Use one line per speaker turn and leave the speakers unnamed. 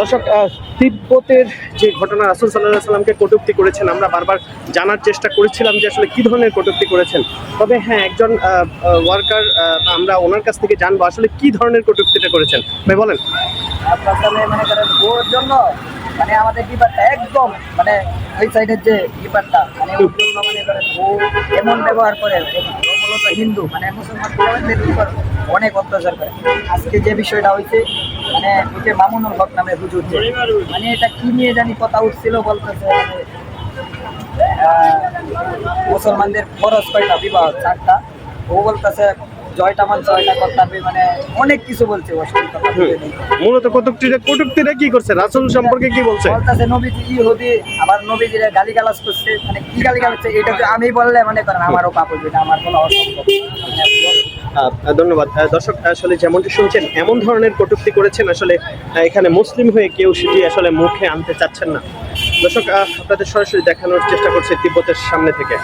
দর্শক তিব্বতের যে ঘটনা রাসুল সাল্লাহ সাল্লামকে কটূক্তি করেছেন আমরা বারবার জানার চেষ্টা করেছিলাম যে আসলে কি ধরনের কটূক্তি করেছেন। তবে হ্যাঁ একজন ওয়ার্কার আমরা ওনার কাছ থেকে জানব আসলে কি ধরনের কটূক্তিটা করেছেন। ভাই বলেন।
মনে জন্য মানে আমাদের ডিপার্টটা একদম মানে ওই সাইডের যে ডিপার্টটা মানে ও এমন ব্যবহার করে মূলত হিন্দু মানে মুসলমান মুসলমানদের অনেক অত্যাচার করে। আজকে যে বিষয়টা হয়েছে ওকে মামুনুল হক নামে হুজুর যে, মানে এটা কি নিয়ে জানি কথা উঠছিল বলতেছে মানে মুসলমানদের খরচ কয়টা? বিবাহ চারটা। ও বলতেছে জয়টা মান জয়টা করতে মানে অনেক কিছু বলছে।
মূলত কটূক্তিটা কটূক্তিটা কি করছে? রাসুল সম্পর্কে কি বলছে?
বলতেছে নবীজি ইহুদি আবার নবীজিরা গালিগালাজ করছে। মানে কি এটা আমি বললে মনে করেন আমারও পাপ হইবে এটা আমার কোনো অসম্ভব
ধন্যবাদ। দর্শক আসলে যেমনটি শুনছেন এমন ধরনের কটূক্তি করেছেন আসলে এখানে মুসলিম হয়ে কেউ সেটি আসলে মুখে আনতে চাচ্ছেন না। দর্শক আপনাদের সরাসরি দেখানোর চেষ্টা করছে তিব্বতের সামনে থেকে।